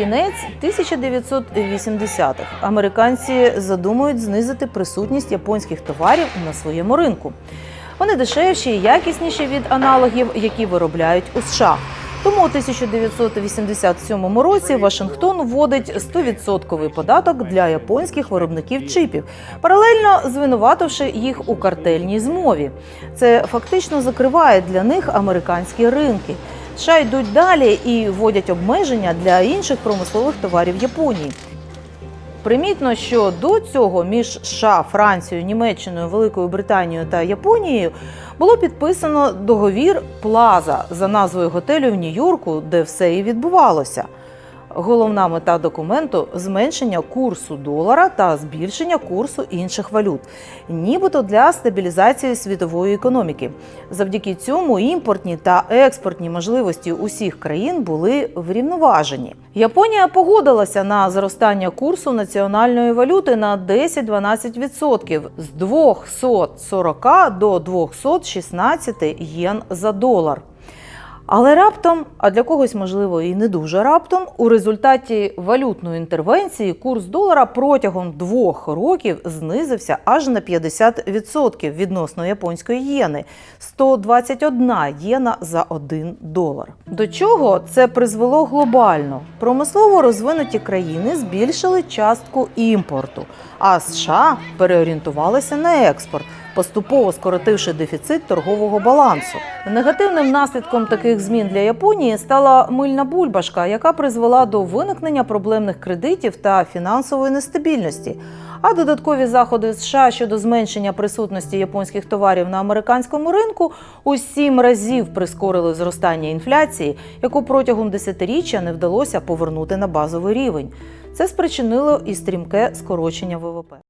Кінець 1980-х. Американці задумують знизити присутність японських товарів на своєму ринку. Вони дешевші і якісніші від аналогів, які виробляють у США. Тому у 1987 році Вашингтон вводить 100% податок для японських виробників чипів, паралельно звинувативши їх у картельній змові. Це фактично закриває для них американські ринки. США йдуть далі і вводять обмеження для інших промислових товарів Японії. Примітно, що до цього між США, Францією, Німеччиною, Великою Британією та Японією було підписано договір Плаза за назвою готелю в Нью-Йорку, де все і відбувалося. Головна мета документу зменшення курсу долара та збільшення курсу інших валют, нібито для стабілізації світової економіки. Завдяки цьому імпортні та експортні можливості усіх країн були врівноважені. Японія погодилася на зростання курсу національної валюти на 10-12% з 240 до 216 єн за долар. Але раптом, а для когось можливо і не дуже раптом, у результаті валютної інтервенції курс долара протягом двох років знизився аж на 50% відносно японської єни 121 єна за 1 долар. До чого це призвело глобально? Промислово розвинуті країни збільшили частку імпорту, а США переорієнтувалися на експорт поступово скоротивши дефіцит торгового балансу. Негативним наслідком таких змін для Японії стала мильна бульбашка, яка призвела до виникнення проблемних кредитів та фінансової нестабільності. А додаткові заходи США щодо зменшення присутності японських товарів на американському ринку у сім разів прискорили зростання інфляції, яку протягом десятиріччя не вдалося повернути на базовий рівень. Це спричинило і стрімке скорочення ВВП.